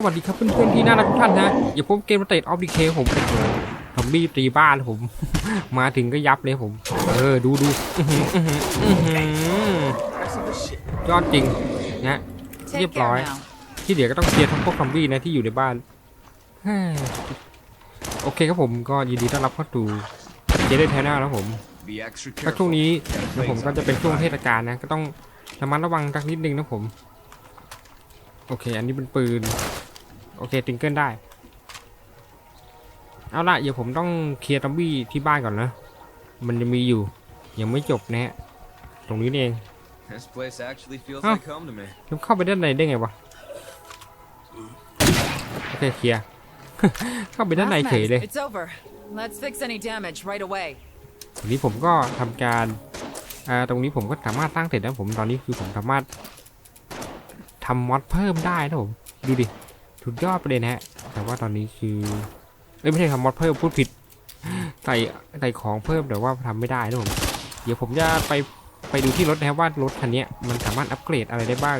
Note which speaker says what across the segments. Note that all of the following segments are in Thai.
Speaker 1: สวัสดีครับเพื่อนๆที่น่ารักทุกท่านนะอย่าพบเกมเตะออฟดีเคผมโอ้โหทอมบี้ตีบ้านผม มาถึงก็ยับเลยผม เออดูดูอือหืออื้อหืออื้อหือยอดจริงนะ
Speaker 2: Take
Speaker 1: Yep,
Speaker 2: care
Speaker 1: alright.
Speaker 2: now.
Speaker 1: ที่เหลือก็ต้องเคลียร์ทั้งพวกซอมบี้นะที่อยู่ในบ้านโอเคครับผมก็ยินดีต้อนรับเข้าสู่เจเดนแทนนะครับผมก็ช่วงนี้นะผมก็จะเป็นช่วงเทศกาลนะ ก็ต้องระมัดระวังสักนิดนึงนะผม โอเค อันนี้เป็นปืน โอเคติงเกิลได้ เอาละเดี๋ยวผมต้องเคลียร์ซอมบี้ที่บ้านก่อนนะ มันจะมีอยู่ ยังไม่จบนะฮะ ตรงนี้นี่เอง
Speaker 3: This place actually feels
Speaker 1: Huh.
Speaker 3: like home to me.
Speaker 1: แล้วเข้าไปด้านในได้ไงวะ โอเคเคลียร์ เข้าไปด้านในเฉยเลย
Speaker 2: It's over. Let's fix any damage right away.
Speaker 1: ทีนี้ผมก็ทำการ อ่า ตรงนี้ผมก็สามารถสร้างเสร็จแล้วผมตอนนี้คือผมสามารถทำมอดเพิ่มได้นะผม ดูดิ สุดยอดไปเลยนะฮะ แต่ว่าตอนนี้คือ เอ้ยไม่ใช่ทำมอดเพิ่มพูดผิด ใส่ใส่ของเพิ่มแต่ว่าทำไม่ได้นะผม เดี๋ยวผมจะไปไปดูที่รถนะครับว่ารถคันนี้มันสามารถอัปเกรดอะไรได้บ้าง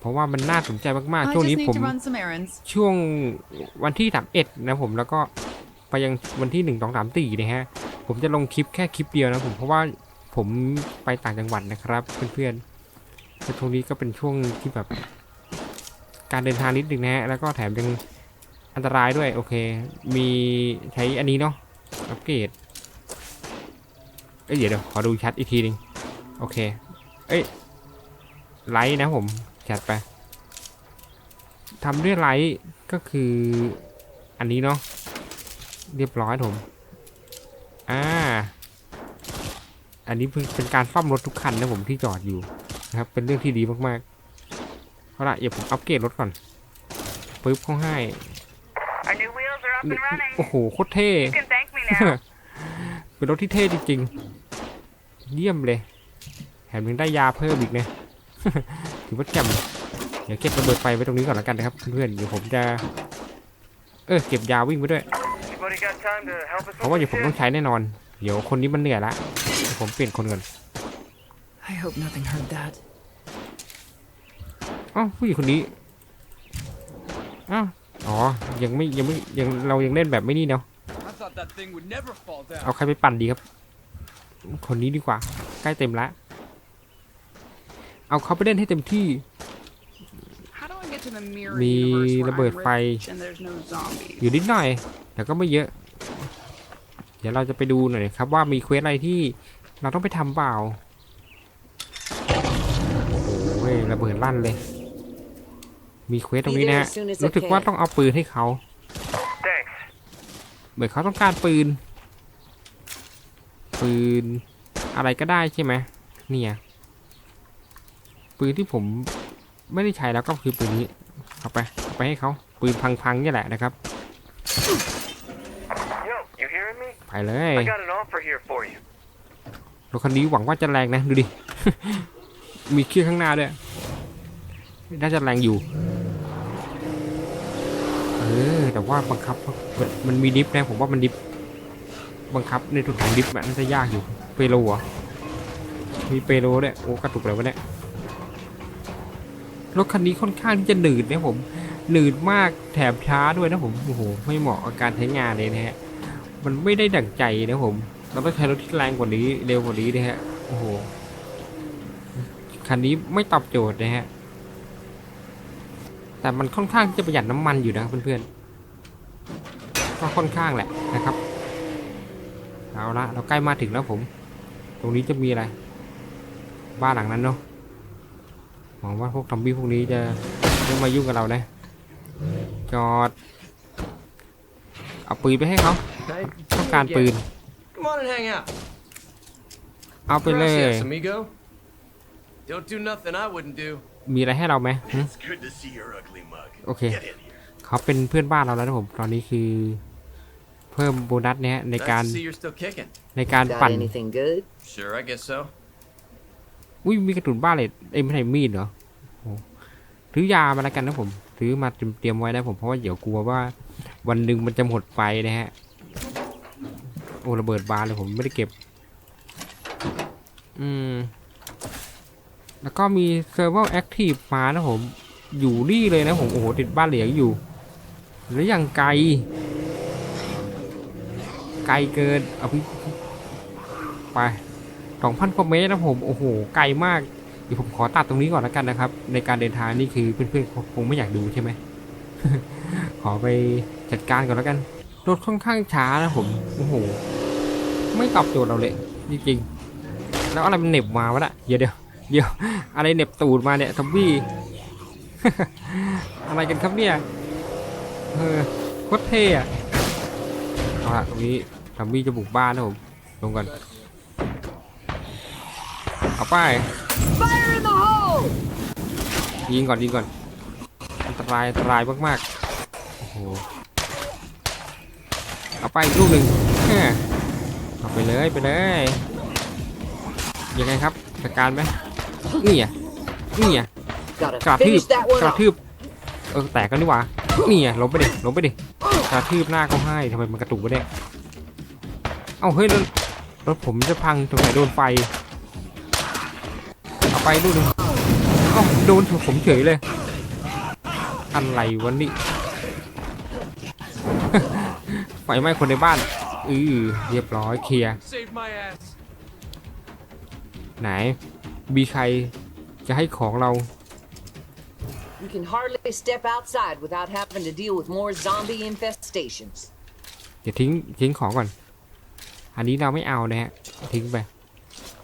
Speaker 1: เพราะว่ามันน่าสนใจมาก
Speaker 2: I
Speaker 1: ๆช่วง
Speaker 2: just
Speaker 1: นี้
Speaker 2: need
Speaker 1: ผม
Speaker 2: to run some errands.
Speaker 1: ช่วงวันที่สามเอ็ดนะผมแล้วก็ไปยังวันที่หนึ่งสองสามสี่นะฮะ ผมจะลงคลิปแค่คลิปเดียวนะผมเพราะว่าผมไปต่างจังหวัดนะครับเพื่อนๆแต่ช่วงนี้ก็เป็นช่วงที่แบบ การเดินทางนิดนึงนะฮะแล้วก็แถมยังอันตรายด้วยโอเค มีใช้อันนี้เนาะอัปเกรดเอ้ยเดี๋ยวเดี๋ยวขอดูชัดอีกทีหนึงโอเค เอ้ยไลท์นะผมชัดไปทำด้วยไลท์ก็คืออันนี้เนาะเรียบร้อยผมอ่าอันนี้เป็นเป็นการซ่อมรถทุกคันนะผมที่จอดอยู่นะครับเป็นเรื่องที่ดีมากๆ เอาละเดี๋ยวผมอัปเกรดรถก่อนปึ๊บเข้าให้
Speaker 4: Our new wheels are up and running.
Speaker 1: โอ้โหโคตรเท่
Speaker 4: You can thank me now.
Speaker 1: เป็นรถที่เท่จริงๆ เยี่ยมเลยแถมยังได้ยาเพิ่มอีกนะถือว่าแจ่มเดี๋ยวเก็บระเบิดไฟไว้ตรงนี้ก่อนแล้วกันนะครับเพื่อนๆเดี๋ยวผมจะ เออเก็บยาวิ่งไว้ด้วย
Speaker 4: Anybody got time to help us
Speaker 1: เพราะว่าเดี๋ยวผมต้องใช้แน่นอน เดี๋ยวคนนี้มันเหนื่อยละเดี๋ยวผมเปลี่ยนคนก่อน
Speaker 2: I hope nothing heard that.
Speaker 1: อ้าวผู้หญิงคนนี้อ้าวอ๋อ ยังไม่ยังไม่ยังเรายังเล่นแบบไม่นี่เนาะ
Speaker 3: I thought that thing would never fall down.
Speaker 1: เอาใครไปปั่นดีครับ คนนี้ดีกว่า ใกล้เต็มละเอาเขาไปเล่นให้เต็มที่
Speaker 5: How do I get to the mirror
Speaker 1: มี
Speaker 5: universe
Speaker 1: ระ
Speaker 5: where
Speaker 1: เบิด
Speaker 5: I'm
Speaker 1: ไฟ
Speaker 5: rich and there's no zombies?
Speaker 1: อยู่นิดหน่อย แต่ก็ไม่เยอะ เดี๋ยวเราจะไปดูหน่อยครับว่ามีเควสอะไรที่เราต้องไปทำเปล่า โอ้ยระเบิดลั่นเลย มีเควสตรงนี้นะฮะ
Speaker 6: Be there as soon as I
Speaker 1: รู้สึกว่า
Speaker 6: can.
Speaker 1: ต้องเอาปืนให้เขา
Speaker 4: Thanks.
Speaker 1: เหมือนเขาต้องการปืน ปืนอะไรก็ได้ใช่ไหมเนี่ยปืนที่ผมไม่ได้ใช้แล้วก็คือปืนนี้เอาไปเอาไปให้เขาปืนพังๆนี่แหละนะครับ
Speaker 4: Yo, you hearing me?
Speaker 1: ไปเลย
Speaker 4: I got an offer here for you.
Speaker 1: รถคันนี้หวังว่าจะแรงนะดูดิมีเครื่องข้างหน้าด้วยน่าจะแรงอยู่เออ แต่ว่าบังคับมันมีดิฟนะผมว่ามันดิฟบังคับในทุกของดิฟมันน่าจะยากอยู่เปโลเหรอมีเปโลด้วยโอ้กระตุกเลยวะเนี่ยรถคันนี้ค่อนข้างที่จะหนืดนะผมหนืดมากแถมช้าด้วยนะผมโอ้โหไม่เหมาะกับการใช้งานเลยนะฮะมันไม่ได้ดั่งใจนะผมเราต้องใช้รถที่แรงกว่านี้เร็วกว่านี้นะฮะโอ้โหคันนี้ไม่ตอบโจทย์นะฮะแต่มันค่อนข้างที่จะประหยัดน้ำมันอยู่นะเพื่อนๆ ก็ค่อนข้างแหละนะครับ เอาละเราใกล้มาถึงแล้วผม ตรงนี้จะมีอะไร บ้านหลังนั้นเนาะหวังว่าพวกซอมบี้พวกนี้จะไม่มายุ่งกับเรานะจอด เอาปืนไปให้เขาต้องการปืน
Speaker 7: Come on and hang out.
Speaker 1: เอาไปเลย
Speaker 7: Gracias, amigo. Don't do nothing I wouldn't do.
Speaker 1: มีอะไรให้เราไหมหึ
Speaker 8: It's good to see your ugly mug.
Speaker 1: Okay.
Speaker 8: Get in here.
Speaker 1: เขาเป็นเพื่อนบ้านเราแล้วนะผม ตอนนี้คือเพิ่มโบนัสเนี่ยใน
Speaker 7: Nice
Speaker 1: การ
Speaker 7: to see you're still kicking.
Speaker 1: ในการ
Speaker 6: Got
Speaker 1: ปั่น
Speaker 6: anything good?
Speaker 7: Sure, I guess so.
Speaker 1: อุ้ยมีกระสุนบ้าเลยเอ้ยไม่ใช่มีดเหรอโอ้ถือยามาแล้วกันนะผมถือมาเตรียมไว้นะผมเพราะว่าเดี๋ยวกลัวว่า วันหนึ่งมันจะหมดไฟนะฮะ โอ้ระเบิดบานเลยผมไม่ได้เก็บ อืม แล้วก็มี Serval Active มานะผม อยู่นี่เลยนะผมโอ้โหติดบ้านเหลียงอยู่แล้วยังไกล ไกลเกินเอาพี่ไปสองพันกว่าเมตรนะผมโอ้โหไกลมากเดี๋ยวผมขอตัดตรงนี้ก่อนแล้วกันนะครับ ในการเดินทางนี่คือเพื่อนๆคงไม่อยากดูใช่ไหมขอไปจัดการก่อนแล้วกันรถค่อนข้างช้านะผมโอ้โหไม่ตอบโจทย์เราเลยจริงๆแล้วอะไรมันเหน็บมาวะน่ะเดี๋ยวเดี๋ยวเดี๋ยวอะไรเหน็บตูดมาเนี่ยทับบี้อะไรกันครับเนี่ยเออโคตรเท่อะเอาละตรงนี้ ทัมบี้จะบุกบ้านนะผม ลงก่อน เอาไป ยิงก่อนยิงก่อน อันตรายอันตรายมากๆ โอ้โห เอาไปอีกลูกหนึ่งแม่เอาไปเลยไปเลย ยังไงครับจัดการไหมนี่อะนี่อะ
Speaker 6: Gotta
Speaker 1: กระทืบ
Speaker 6: finish that
Speaker 1: ก
Speaker 6: one
Speaker 1: ระ
Speaker 6: off.
Speaker 1: ทืบเออแตกกันดีกว่านี่ไงล้มไปดิล้มไปดิกระทืบหน้าเขาให้ทำไมมันกระตุกวะเนี่ย เอ้าเฮ้ยรถรถผมจะพังตรงไหนโดนไฟเอาไปดูหนึ่งเอ้าโดนผมเฉยเลยอะไรวะนี่ไฟไหม้คนในบ้านอือเรียบร้อยเคลียร์
Speaker 3: Save my ass.
Speaker 1: ไหนมีใครจะให้ของเรา
Speaker 6: You can hardly step outside without having to deal with more zombie infestations.
Speaker 1: เดี๋ยวทิ้งทิ้งของก่อน อันนี้เราไม่เอานะฮะทิ้งไป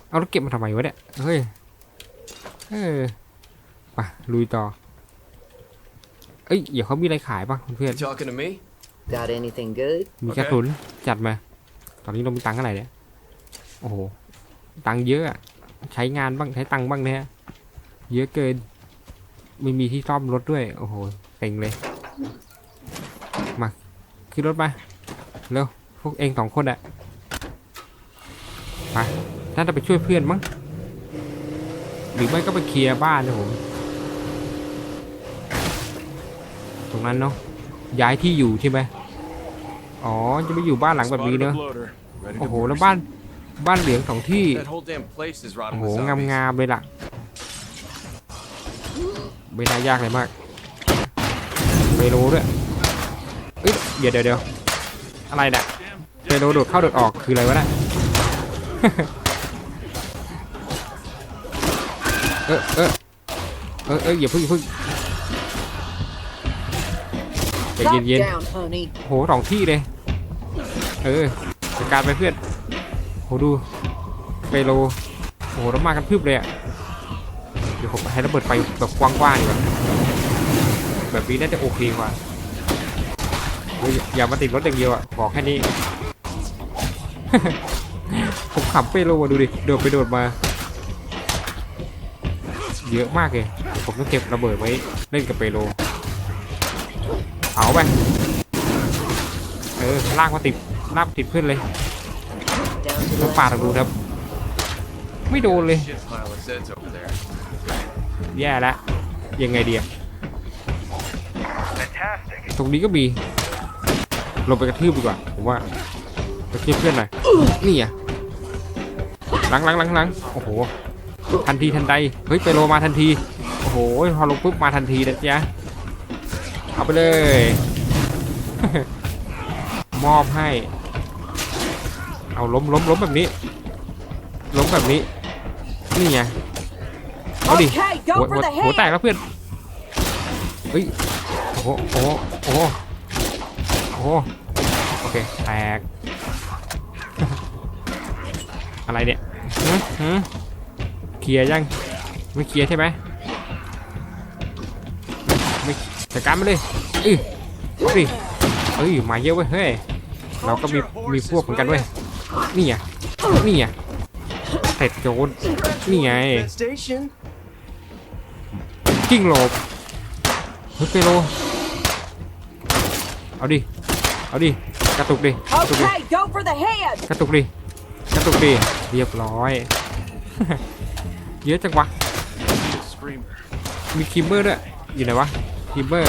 Speaker 1: เอาแล้วเก็บมาทำไมวะเนี่ยเฮ้ยเออไปลุยต่อเอ้ยเดี๋ยวเขามีอะไรขายป่ะเพื่อน
Speaker 7: You talking to me?
Speaker 6: Got anything good?
Speaker 1: ๆมีกระสุนจัดมา ตอนนี้เรามีตังค์เท่าไหร่เนี่ยโอ้โหตังค์เยอะอะใช้งานบ้างใช้ตังค์บ้างนะฮะเยอะเกิน ไม่มีที่ซ่อมรถด้วย โอ้โหเต็งเลย มาขึ้นรถมาเร็วพวกเองสองคนอะ ไปน่าจะไปช่วยเพื่อนมั้ง หรือไม่ก็ไปเคลียร์บ้านนะผม ตรงนั้นเนาะ ย้ายที่อยู่ใช่ไหมอ๋อ จะไม่อยู่บ้านหลังแบบนี้เนอะโอ้โห แล้วบ้าน บ้านเหลืองสองที่
Speaker 7: That whole damn place is
Speaker 1: โอ้
Speaker 7: rotting
Speaker 1: โห
Speaker 7: with
Speaker 1: งาม
Speaker 7: zombies.
Speaker 1: งามๆเลยล่ะ ไม่น่ายากเลยมากเปโลด้วยเอ้ยเดี๋ยวเดี๋ยวเดี๋ยวอะไรเนี่ยเปโลโดดเข้าโดดออกคืออะไรวะเนี่ย เออเออเออเอออย่าเพึ่งอย่าเพึ่งใจ
Speaker 6: Calm
Speaker 1: เย็น
Speaker 6: down, honey.
Speaker 1: ๆโหสองที่เลย เออจัดการไปเพื่อน โหดูเปโลโหแล้วมากันพึบเลยอะเดี๋ยวผมให้ระเบิดไฟแบบกว้างๆดีกว่าแบบนี้น่าจะโอเคกว่าเฮ้ยอย่ามาติดรถอย่างเดียวอะบอกแค่นี้ ผมขับเปโลมาดูดิ โดดไปโดดมา เยอะมากเลย ผมต้องเก็บระเบิดไว้เล่นกับเปโล เอาไป เออลากมาติดลากมาติดเพื่อนเลย
Speaker 6: Down to
Speaker 1: แล้ว
Speaker 6: the
Speaker 1: ปาดดูครับ ไม่โดนเลย แย่แล้วยังไงเดีอะ
Speaker 4: Fantastic.
Speaker 1: ตรงนี้ก็มีลงไปกระทืบดีกว่า ผมว่าไปเทียบเพื่อนหน่อยนี่อะ หลังหลังหลังหลังโอ้โห ทันทีทันใด เฮ้ยไปโลมาทันที โอ้โห พอลงปุ๊บมาทันทีนะจ๊ะเอาไปเลย มอบให้ เอาล้มล้มล้มแบบนี้ ล้มแบบนี้ นี่ไง เอาดิ
Speaker 6: Okay,
Speaker 1: หัว
Speaker 6: go
Speaker 1: หัว
Speaker 6: for the
Speaker 1: หัวแตก
Speaker 6: head.
Speaker 1: แล้วเพื่อน เฮ้ย โอ้โห โอ้โห โอ้โห โอ้โหโอเค แตก อะไรเนี่ย หืมหืมเคลียร์ยัง ไม่เคลียร์ใช่ไหมไม่จัดการมาเลยอือสิเอ้ยมาเยอะเว้ยเฮ้ยเราก็มีมีพวกเหมือนกันเว้ยนี่ไงนี่ไงเสร็จโจรนี่ไง
Speaker 8: Station.
Speaker 1: กิ้งหลบเฮ้ยเปโลเอาดิเอาดิกระตุกดิกระตุกดิ
Speaker 6: Okay, go for the head.
Speaker 1: กระตุกดิกระ ตุกดิเรียบร้อย เยอะจังวะ มีคิมเบอร์ด้วย อยู่ไหนวะคิมเบอร์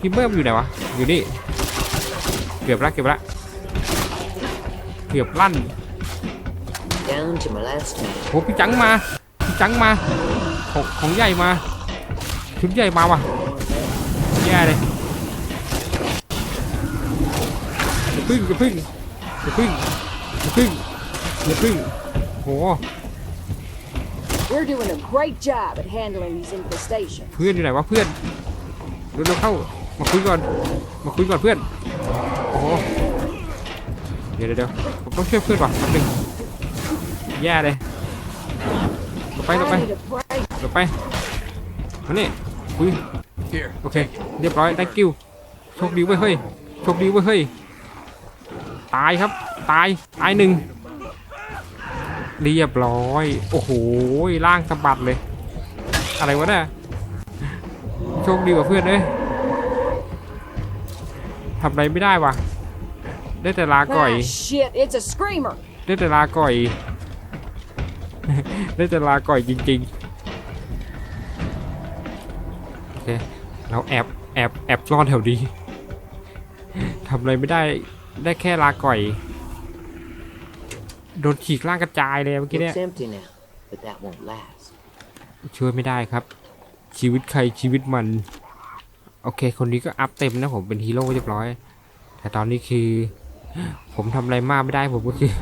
Speaker 1: คิมเบอร์อยู่ไหนวะ อยู่นี่ เกือบละเกือบละเกือบลั่น
Speaker 6: Down to my last man.
Speaker 1: โหพี่จังมา พี่จังมา ของของใหญ่มา ชุดใหญ่มาว่ะ แย่เลยพึ่งอย่าพึ่ง อย่าพึ่งอย่าพึ่งอย่าพึ่งโห
Speaker 9: We're doing a great job at handling these infestations.
Speaker 1: เพื่อนอยู่ไหนวะเพื่อนเร็วๆเข้า มาคุยก่อน มาคุยก่อนเพื่อน โอ้โห เดี๋ยวเดี๋ยวเดี๋ยวผมต้องช่วยเพื่อนว่ะแป๊บนึงแย่เลยหลบไปหลบไป
Speaker 9: I need a break.
Speaker 1: หลบไปมานี่คุย
Speaker 8: Here.
Speaker 1: โอเค เรียบร้อย thank you โชคดีเว้ยเฮ้ย โชคดีเว้ยเฮ้ย ตายครับ ตาย ตายหนึ่ง เรียบร้อย โอ้โห ล่างสะบัดเลย อะไรวะเนี่ย โชคดีกว่าเพื่อนเอ้ยทำอะไรไม่ได้วะได้แต่ลาก่อย
Speaker 9: Ah, shit, it's a screamer.
Speaker 1: ได้แต่ลาก่อย ได้แต่ลาก่อยจริงๆ โอเค เราแอบ แอบ แอบซ่อนแถวนี้ทำอะไรไม่ได้ ได้แค่ลาก่อย โดนฉีกล่างกระจายเลยเมื่อกี้เนี่ย
Speaker 6: Looks empty now, but that won't last.
Speaker 1: ช่วยไม่ได้ครับ ชีวิตใครชีวิตมัน โอเค คนนี้ก็อัพเต็มนะผมเป็นฮีโร่เรียบร้อย แต่ตอนนี้คือ ผมทำอะไรมากไม่ได้ผมก็คือ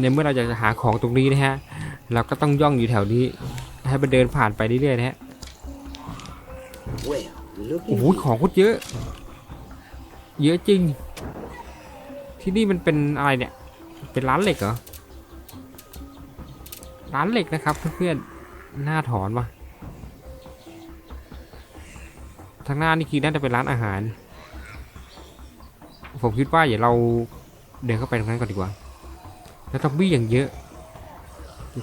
Speaker 1: ในเมื่อเราอยากจะหาของตรงนี้นะฮะ เราก็ต้องย่องอยู่แถวนี้ ให้มันเดินผ่านไปเรื่อยๆนะฮะ
Speaker 6: Well, look
Speaker 1: โอ้
Speaker 6: at
Speaker 1: โห
Speaker 6: here.
Speaker 1: ของโคตรเยอะ เยอะจริง ที่นี่มันเป็นอะไรเนี่ย เป็นร้านเหล็กเหรอ ร้านเหล็กนะครับเพื่อนๆหน้าถอนว่ะทางหน้านี่คือน่าจะเป็นร้านอาหาร ผมคิดว่าอย่าเราเดินเข้าไปตรงนั้นก่อนดีกว่า แล้วซอมบี้อย่างเยอะ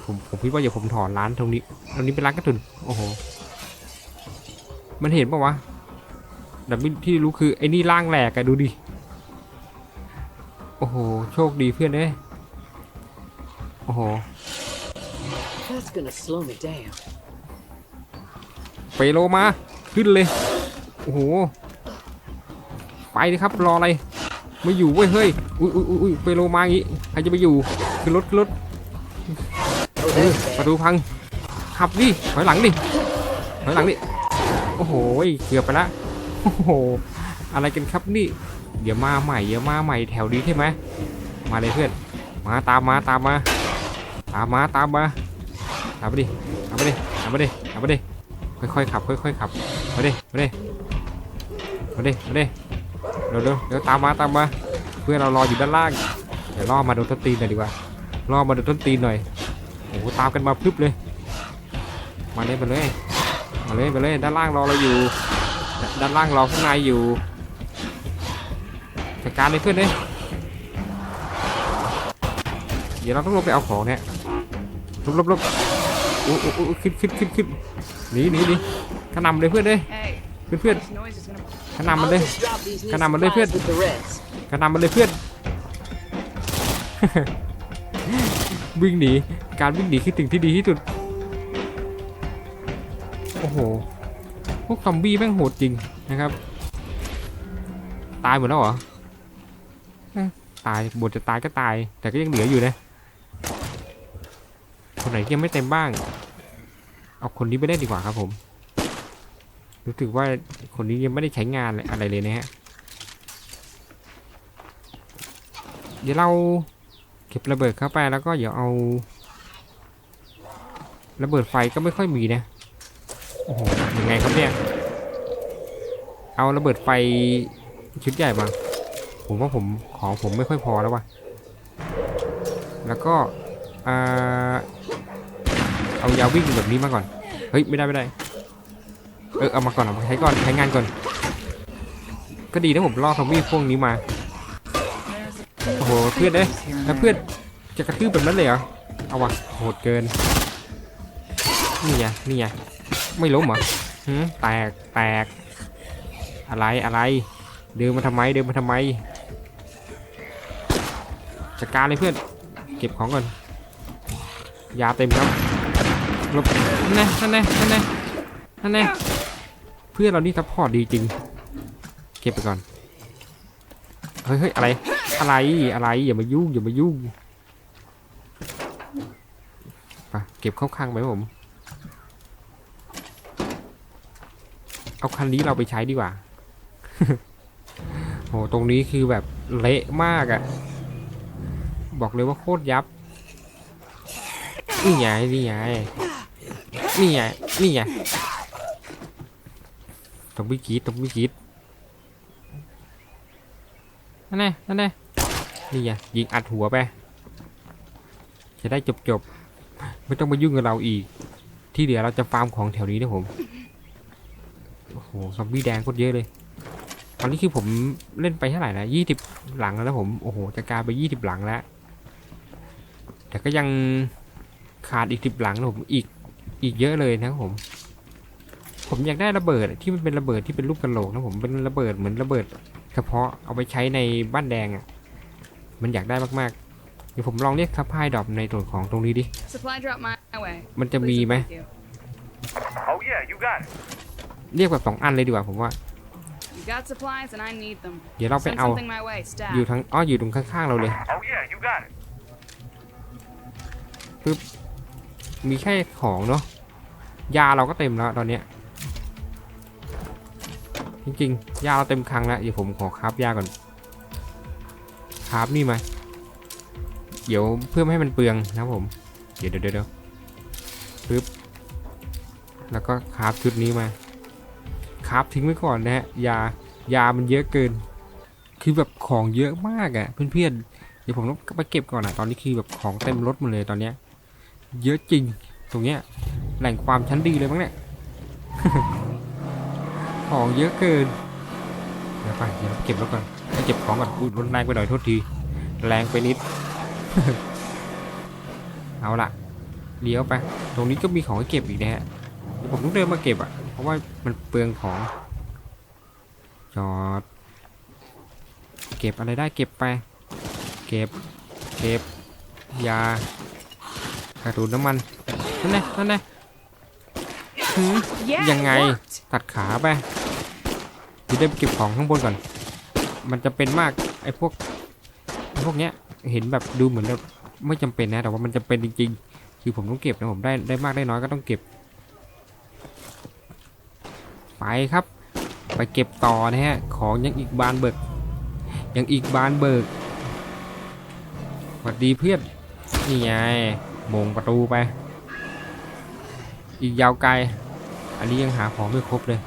Speaker 1: ผมผมคิดว่าอย่าผมถอนร้านตรงนี้ ตรงนี้เป็นร้านกระตุนโอ้โห มันเห็นปะวะแต่ที่รู้คือไอ้นี่ร่างแหลกอะดูดิ โอ้โห โชคดีเพื่อนเอ้ยโอ้โห
Speaker 6: That's gonna slow me down.
Speaker 1: ไปโลมา ขึ้นเลย โอ้โห ไปเลยครับ รออะไร ไม่อยู่เว้ย เฮ้ย อุ้ยอุ้ยอุ้ยไปโลมาอย่างงี้ ใครจะไปอยู่ ขึ้นรถขึ้นรถ
Speaker 6: Oh,
Speaker 1: เออ
Speaker 6: that's
Speaker 1: ประ
Speaker 6: bad.
Speaker 1: ตูพัง ขับดิถอยหลังดิถอยหลังดิ โอ้โห เกือบไปละ โอ้โห อะไรกันครับนี่ เดี๋ยวมาใหม่เดี๋ยวมาใหม่แถวนี้ใช่ไหมมาเลยเพื่อน มาตามมาตามมา ตามมาตามมาตามไปดิตามไปดิตามไปดิตามไปดิค่อยๆขับ ค่อยๆขับมาดิมาดิมาดิมาดิเร็วเร็วเดี๋ยวตามมาตามมา เพื่อนเรารออยู่ด้านล่างเดี๋ยวล่อมาโดนต้นตีนหน่อยดีกว่าล่อมาโดนต้นตีนหน่อยโอ้โหตามกันมาพรึบเลย มาเลยมาเลยมาเลยมาเลยด้านล่างรอเราอยู่ ด้านล่างรอข้างในอยู่ จัดการเลยเพื่อนเลยเดี๋ยวเราต้องลงไปเอาของเนี่ยลบลบลบโอ้โอ้ขึ้นขึ้นขึ้นขึ้นหนีหนีหนีขนำเลยเพื่อนเลยเพื่อนเพื่อน
Speaker 5: this noise is gonna.
Speaker 1: ขนำมันเลย
Speaker 6: just drop these new
Speaker 1: Can I believe
Speaker 6: supplies
Speaker 1: it?
Speaker 6: with the rest.
Speaker 1: กระนำมันเลยเพื่อนวิ่งหนีการวิ่งหนีคือสิ่งที่ดีที่สุดโอ้โหพวกซอมบี้แม่งโหดจริงนะครับ ตายหมดแล้วเหรอ ตายบทจะตายก็ตาย แต่ก็ยังเหลืออยู่นะ คนไหนยังไม่เต็มบ้าง เอาคนนี้ไปได้ดีกว่าครับผม รู้สึกว่าคนนี้ยังไม่ได้ใช้งานอะไรเลยนะฮะ เดี๋ยวเราเก็บระเบิดเข้าไปแล้วก็เดี๋ยวเอา ระเบิดไฟก็ไม่ค่อยมีนะ โอ้โหยังไงครับเนี่ย เอาระเบิดไฟชุดใหญ่มา ผมว่าผมของผมไม่ค่อยพอแล้วว่ะแล้วก็อ่าเอายาวิ่งแบบนี้มาก่อน เฮ้ย ไม่ได้ไม่ได้ เออเอามาก่อนเอามาใช้ก่อนใช้งานก่อน ก็ดีนะผมล่อซอมบี้พวกนี้มา โอ้โหเพื่อนเอ้ยแล้วเพื่อนจะกระทืบแบบนั้นเลยเหรอ เอาวะโหดเกิน นี่ไงนี่ไงไม่ล้มเหรอหืมแตกแตกอะไรอะไรเดินมาทำไมเดินมาทำไม จัดการเลยเพื่อน เก็บของก่อน ยาเต็มครับหลบนั่นแน่นั่นแน่นั่นแน่นั่นเพื่อนเรานี่ซัพพอร์ตดีจริง เก็บไปก่อน เฮ้ยเฮ้ยอะไร อะไร อะไร อย่ามายุ่ง อย่ามายุ่งไปเก็บเข้าข้างไปผม เอาคันนี้เราไปใช้ดีกว่าโห ตรงนี้คือแบบเละมากอะ่ะ บอกเลยว่าโคตรยับ นี่ไงนี่ไงนี่ไงนี่ไงต้องวิกรีดต้องวิกรีดนั่นแน่นั่นแน่นี่ไงยิงอัดหัวไป จะได้จบจบไม่ต้องมายุ่งกับเราอีก ที่เหลือเราจะฟาร์มของแถวนี้นะผม โอ้โหซอมบี้แดงโคตรเยอะเลย ตอนนี้คือผมเล่นไปเท่าไหร่นะยี่สิบหลังแล้วผม โอ้โหจะกลายไปยี่สิบหลังแล้ว แต่ก็ยังขาดอีกสิบหลังนะผมอีกอีกเยอะเลยนะครับผม ผมอยากได้ระเบิดที่มันเป็นระเบิดที่เป็นรูปกระโหลกนะผมเป็นระเบิดเหมือนระเบิด เฉพาะเอาไปใช้ในบ้านแดงอะ่ะ มันอยากได้มากๆเดี๋ยวผมลองเรียกทัพพายดรอปในส่วนของตรงนี้ดิ
Speaker 5: Supply drop my way.
Speaker 1: มันจะมีไหม
Speaker 5: Please and thank you.
Speaker 4: Oh, yeah, you got it.
Speaker 1: เรียกแบบสองอันเลยดีกว่าผมว่า
Speaker 5: You got supplies and I need them.
Speaker 1: เดี๋ยวเราไป
Speaker 5: Send
Speaker 1: เอา
Speaker 5: something my way,
Speaker 1: อยู่
Speaker 5: stat.
Speaker 1: ทั้งอ้ออยู่ตรงข้างๆเราเลย
Speaker 4: Oh, yeah, you got it.
Speaker 1: มีแค่ของเนาะยาเราก็เต็มแล้วตอนเนี้ยจริงๆยาเราเต็มคลังแล้วเดี๋ยวผมขอคราฟยาก่อนคราฟนี่มาเดี๋ยวเพื่อไม่ให้มันเปลืองนะผมเดี๋ยวเดี๋ยวเดี๋ยวปึ๊บแล้วก็คราฟชุดนี้มาคราฟทิ้งไว้ก่อนนะฮะยายามันเยอะเกิน คือแบบของเยอะมากอะ่ะเพื่อนๆเดี๋ยวผมต้องไปเก็บก่อนอะตอนนี้คือแบบของเต็มรถหมดเลยตอนเนี้ย เยอะจริง ตรงเนี้ยแหล่งความชั้นดีเลยมั้งเนี่ย ของเยอะเกิน เดี๋ยวไปเดี๋ยวเก็บรถก่อนเก็บของก่อนอุ้ยรถแรงไปหน่อยโทษที แรงไปนิด เอาละเลี้ยวไป ตรงนี้ก็มีของให้เก็บอีกนะฮะเดี๋ยวผมต้องเดินมาเก็บอะ เพราะว่ามันเปลืองของ จอด เก็บอะไรได้เก็บไป เก็บ เก็บ ยา กระตูนน้ำมัน นั่นแน่นั่นแน่หืม
Speaker 5: Yeah,
Speaker 1: ยังไง?
Speaker 5: it worked.
Speaker 1: ตัดขาไปเดี๋ยวได้ไปเก็บของข้างบนก่อน มันจะเป็นมากไอ้พวกไอ้พวกเนี้ยเห็นแบบดูเหมือนแบบไม่จำเป็นนะแต่ว่ามันจะเป็นจริง ๆ คือผมต้องเก็บนะผมได้ได้มากได้น้อยก็ต้องเก็บ ไปครับ ไปเก็บต่อนะฮะของยังอีกบานเบิกยังอีกบานเบิกสวัสดีเพื่อนนี่ไงโมงประตูไป อีกยาวไกล อันนี้ยังหาของไม่ครบเลย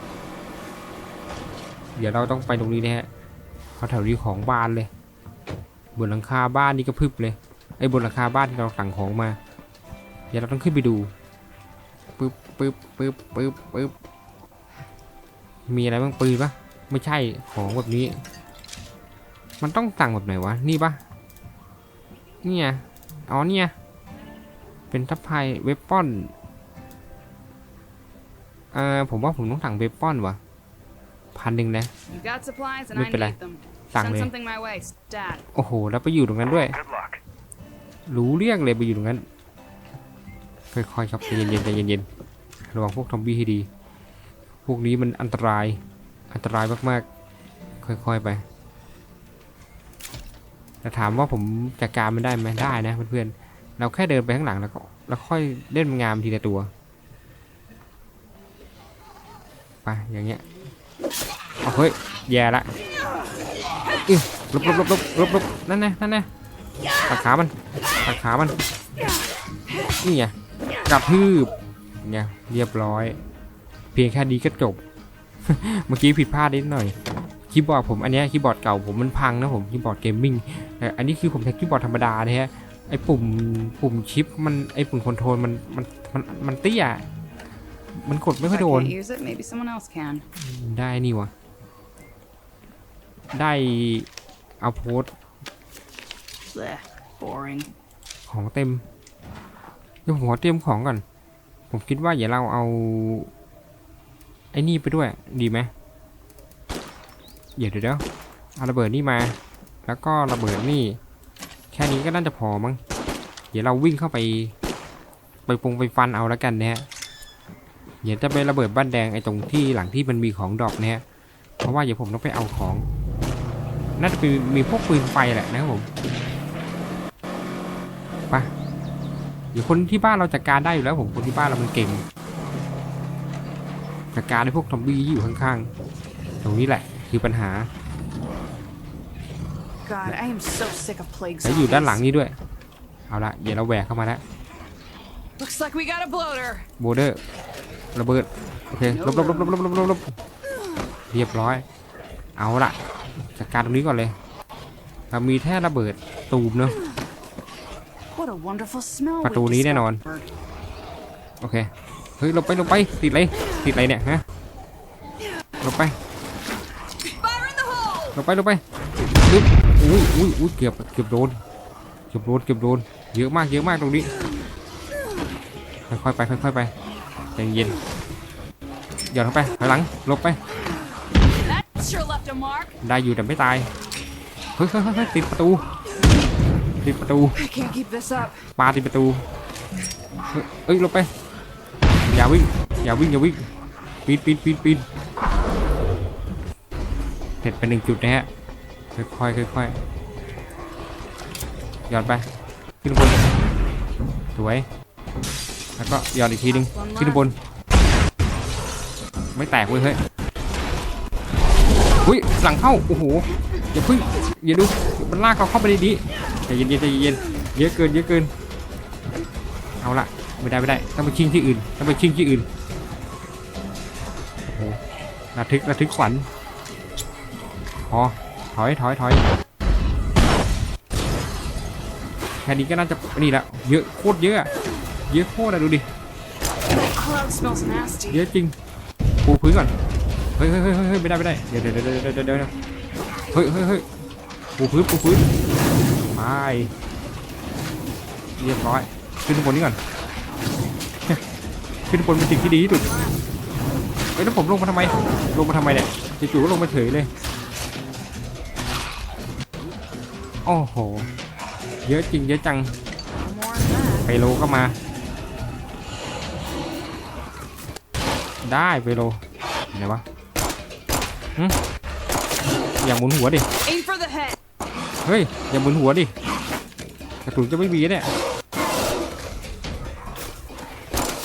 Speaker 1: เดี๋ยวเราต้องไปตรงนี้นะฮะเพราแถวนี้ของบ้านเลย บนหลังคาบ้านนี่ก็พึบเลยไอ้บนหลังคาบ้านที่เราสั่งของมา เดี๋ยวเราต้องขึ้นไปดูปึ๊บปึ๊บปึ๊บปึ๊บปึ๊บมีอะไรบ้างปืนปะไม่ใช่ของแบบนี้ มันต้องสั่งแบบไหนวะ นี่ปะเนี่ย อ๋อเนี่ย เป็นทัพไพเวปปอนเอ่อผมว่าผมต้องสั่งเบปอนว่ะพันหนึ่งนะ
Speaker 5: You got supplies and I
Speaker 1: ไม่เป็นไร
Speaker 5: need them.
Speaker 1: สั่ง
Speaker 5: Send
Speaker 1: เลย
Speaker 5: something my way, stat.
Speaker 1: โอ้โห แล้วไปอยู่ตรงนั้นด้วย
Speaker 4: Good luck.
Speaker 1: รู้เรื่องเลยไปอยู่ตรงนั้น ค่อยๆครับใจเย็นๆใจเย็นๆ ระวังพวกทอมบี้ให้ดี พวกนี้มันอันตราย อันตรายมากๆ ค่อยๆไปแต่ถามว่าผมจัดการมันได้ไหมได้นะเพื่อนๆ เราแค่เดินไปข้างหลังแล้วก็แล้วค่อยเล่นงามทีละตัวไปอย่างเงี้ยเอาเฮ้ยแย่ละอือลบลบลบลบลบลบนั่นไงนั่นไงตัดขามันตัดขามันนี่ไงกระทืบไงเรียบร้อย เพียงแค่นี้ก็จบ เมื่อกี้ผิดพลาดนิดหน่อยคีย์บอร์ดผมอันนี้คีย์บอร์ดเก่าผมมันพังนะผมคีย์บอร์ดเกมมิ่งแต่อันนี้คือผมใช้คีย์บอร์ดธรรมดานะฮะ ไอปุ่มปุ่มชิปมันไอปุ่มคอนโทรลมันมันมันมันเตี้ยมันกดไม่
Speaker 5: If
Speaker 1: ค่
Speaker 5: I
Speaker 1: อยโดน
Speaker 5: can't use it, maybe someone else can.
Speaker 1: ได้นี่วะได้เอาโพสต์
Speaker 5: Blech, boring.
Speaker 1: ของเต็มเดี๋ยวผมขอเตรียมของก่อน ผมคิดว่าอย่าเราเอา ไอ้นี่ไปด้วยดีไหมเดี๋ยวเดี๋ยวเดี๋ยวเอาระเบิดนี่มา แล้วก็ระเบิดนี่แค่นี้ก็น่าจะพอมั้ง เดี๋ยวเราวิ่งเข้าไป ไปปงไปฟันเอาแล้วกันนะฮะ เดี๋ยวจะไประเบิดบ้านแดงไอ้ตรงที่หลังที่มันมีของดอกนะฮะ เพราะว่าเดี๋ยวผมต้องไปเอาของ น่าจะมีมีพวกปืนไฟแหละนะครับผมไปเดี๋ยวคนที่บ้านเราจัดการได้อยู่แล้วผมคนที่บ้านเรามันเก่งจัดการไอ้พวกซอมบี้ที่อยู่ข้างๆ ตรงนี้แหละคือปัญหา
Speaker 5: God, I am so sick of plague
Speaker 1: และอยู่ด้านหลัง
Speaker 5: zombies.
Speaker 1: นี้ด้วย เอาละเดี๋ยวเราแหวกเข้ามาแล้ว
Speaker 2: Looks like we got a bloater.
Speaker 1: โบเดอร์ระเบิด โอเคลบลบลบลบลบลบลบลบเรียบร้อย เอาละจัดการตรงนี้ก่อนเลยเรามีแค่ระเบิดตูมเนอะ
Speaker 5: What a wonderful smell.
Speaker 1: ประตู
Speaker 5: we
Speaker 1: นี้แน่นอน
Speaker 5: discovered.
Speaker 1: โอเค เฮ้ยหลบไปหลบไป ติดอะไรติดอะไรเนี่ยฮะหลบไป
Speaker 2: Fire in the hole!
Speaker 1: หลบไปหลบไปอึ๊บ อุ้ยอุ้ยอุ้ยเกือบเกือบโดนเกือบโดนเกือบโดนเยอะมากเยอะมากตรงนี้ค่อยๆไปค่อยๆไปใจเย็นหย่อนเข้าไปถอยหลังหลบไป
Speaker 2: That sure left a mark.
Speaker 1: ได้อยู่แต่ไม่ตายเฮ้ยเฮ้ยเฮ้ยเฮ้ยติดประตูติดประตู
Speaker 2: I can't keep this up.
Speaker 1: ปาติดประตูเฮ้ยเอ้ยหลบไปอย่าวิ่งอย่าวิ่งอย่าวิ่งปีนปีนปีนปีนเสร็จไปหนึ่งจุดนะฮะ ค่อยๆค่อยๆหย่อนไปขึ้นบนสวยแล้วก็หย่อนอีกทีหนึงขึ้นบน ไม่แตกเว้ยเฮ้ยอุ้ยหลังเข้าโอ้โหอย่าพึ่งอย่าดูมันลากเราเข้าไปในนี้ใจเย็นๆใจเย็นๆเยอะเกินเยอะเกิน เอาละไม่ได้ไม่ได้ต้องไปชิงที่อื่นต้องไปชิงที่อื่นโอ้โหระทึกระทึกขวัญพอ ถอยถอยถอยแค่นี้ก็น่าจะนี่แหละเยอะโคตรเยอะเยอะโคตรอะดูดิเยอะจริงปูพื้นก่อนเฮ้ยเฮ้ยเฮ้ยเฮ้ยไม่ได้ไม่ได้เดี๋ยวเดี๋ยวเดี๋ยวเดี๋ยวเดี๋ยวเฮ้ยเฮ้ยเฮ้ยปูพื้นปูพื้นไปเรียบร้อยขึ้นบนนี้ก่อนขึ้นบนเป็นสิ่งที่ดีที่สุดเฮ้ยแล้วผมลงมาทำไมลงมาทำไมเนี่ยจู่ๆก็ลงมาเฉยเลย โอ้โห เยอะจริงเยอะจัง
Speaker 5: More than that.
Speaker 1: ไปโลก็มา ได้ไปโลไหนวะหึอย่าหมุนหัวดิ
Speaker 2: Aim for the head.
Speaker 1: เฮ้ย อย่าหมุนหัวดิกระสุนจะไม่มีเนี่ย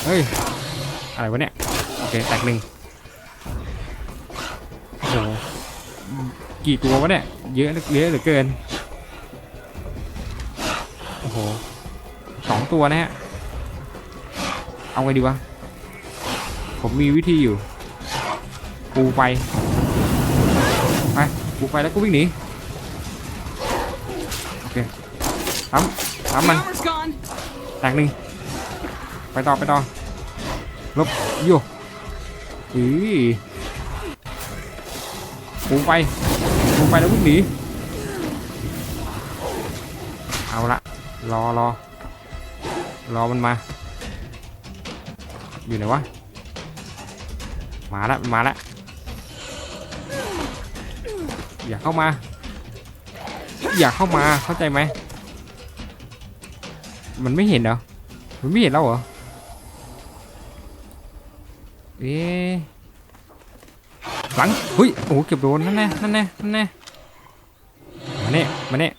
Speaker 1: เฮ้ย อะไรวะเนี่ย โอเค แตกหนึ่งโอ้โหกี่ตัววะเนี่ย เยอะเหลือเยอะเหลือเกิน ตัวนะฮะ เอาไงดีวะ ผมมีวิธีอยู่ปูไปไปปูไปแล้วกูวิ่งหนี โอเคทำทำมันแตกหนึ่งไปต่อไปต่อลบอยู่อีปูไปปูไปแล้ววิ่งหนี เอาละรอรอ รอมันมา อยู่ไหนวะ มาละมาละอย่าเข้ามา อย่าเข้ามาเข้าใจไหม มันไม่เห็นเหรอ มันไม่เห็นเราเหรอ เอ๊หลังเฮ้ยโอ้เก็บโดนนั่นแน่นั่นแน่นั่นแน่มาเนี่ยมาเนี่ย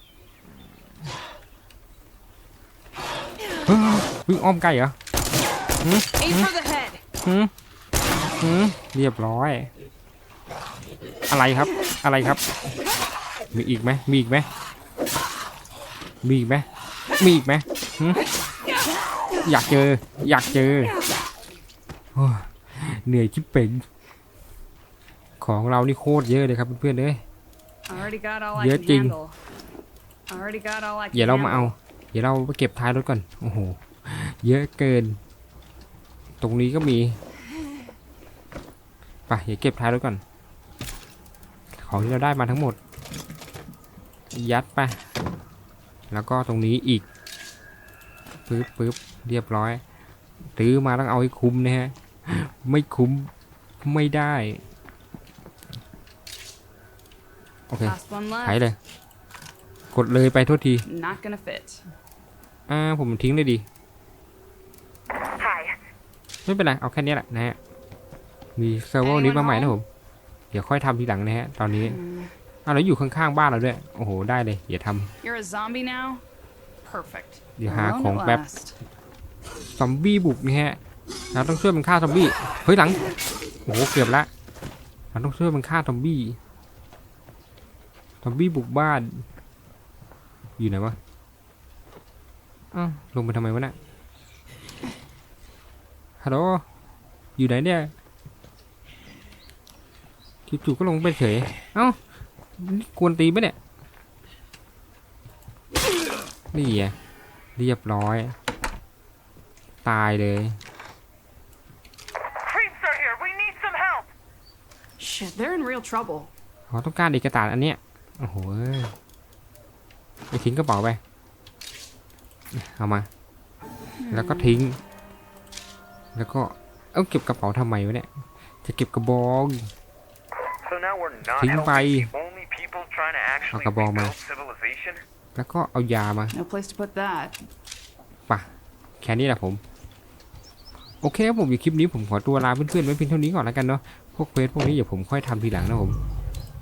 Speaker 1: เฮ้ ยเพิ่งอ้อมไกลเหรอ
Speaker 2: Aim for the head.
Speaker 1: หืมหืมเรียบร้อย อะไรครับ อะไรครับ มีอีกไหมมีอีกไหมมีอีกไหมมีอีกไหมหืมอยากเจอ อยากเจอโอ้ยเหนื่อยชิบเป่งของเรานี่โคตรเยอะเลยครับเพื่อนๆเอ้ย
Speaker 5: I already got all I
Speaker 1: Nhớ
Speaker 5: can
Speaker 1: chinh.
Speaker 5: handle. I already got all I can
Speaker 1: เดี๋ยวเรามาเอา
Speaker 5: handle.
Speaker 1: เดี๋ยวเราไปเก็บท้ายรถก่อน โอ้โห เยอะเกิน ตรงนี้ก็มีไปเดี๋ยวเก็บท้ายรถก่อน ของที่เราได้มาทั้งหมด ยัดไป แล้วก็ตรงนี้อีกปึ๊บปึ๊บเรียบร้อยซื้อมาต้องเอาให้คุ้มนะฮะ ไม่คุ้มไม่ได้ โอเค
Speaker 5: Last one
Speaker 1: หาย
Speaker 5: left.
Speaker 1: เลย กดเลยไปโทษที
Speaker 5: Not gonna fit.
Speaker 1: อ่าผมทิ้งเลยดี
Speaker 4: Hi.
Speaker 1: ไม่เป็นไร เอาแค่นี้แหละนะฮะ มีเซิร์ฟเวอร์นี้มาใหม่นะผม เดี๋ยวค่อยทำทีหลังนะฮะ ตอนนี้อ้าวแล้วอยู่ข้างๆบ้านเราด้วย โอ้โห ได้เลยเดี๋ยวท
Speaker 5: You're a zombie now? Perfect. ำ
Speaker 1: เดี๋ยวหา
Speaker 5: Alone
Speaker 1: ของ
Speaker 5: at
Speaker 1: แป๊บ
Speaker 5: last.
Speaker 1: ซอมบี้บุกนะฮะ เราต้องช่วยมันฆ่าซอมบี้ เฮ้ยหลัง โอ้โห เกือบละ เราต้องช่วยมันฆ่าซอมบี้ ซอมบี้บุกบ้าน อยู่ไหนวะอ้าวลงไปทำไมวะเนี่ย ฮัลโหล อยู่ไหนเนี่ยจู่ๆก็ลงไปเฉย เอ้านี่กวนตีนปะเนี่ย นี่ไงเรียบร้อย ตายเลย
Speaker 4: Creeps are here. We need some help.
Speaker 5: Shit, they're in real trouble.
Speaker 1: เขาต้องการเอกสารอันเนี้ย โอ้โหเอ้ยไปทิ้งกระเป๋าไป เอามา แล้วก็ทิ้ง แล้วก็เอ้าเก็บกระเป๋าทำไมวะเนี่ย จะเก็บกระบอก
Speaker 4: So now we're not
Speaker 1: ทิ้งไป
Speaker 4: helping the only people trying to actually
Speaker 1: เอากระบอกมา
Speaker 4: rebuild civilization.
Speaker 1: แล้วก็เอายามา
Speaker 5: No place to put that.
Speaker 1: แค่นี้แหละผม โอเคครับผมอยู่คลิปนี้ผมขอตัวลาเพื่อนๆไว้เพียงเท่านี้ก่อนแล้วกันเนาะพวกเควสพวกนี้เดี๋ยวผมค่อยทำทีหลังนะผม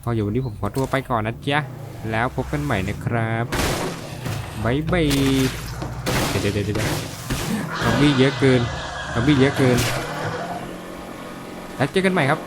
Speaker 1: พออยู่วันนี้ผมขอตัวไปก่อนนะจ๊ะแล้วพบกันใหม่นะครับบายบายเดี๋ยวเดี๋ยวเดี๋ยวเดี๋ยวซอมบี้เยอะเกิน ซอมบี้เยอะเกิน แล้วเจอกันใหม่ครับ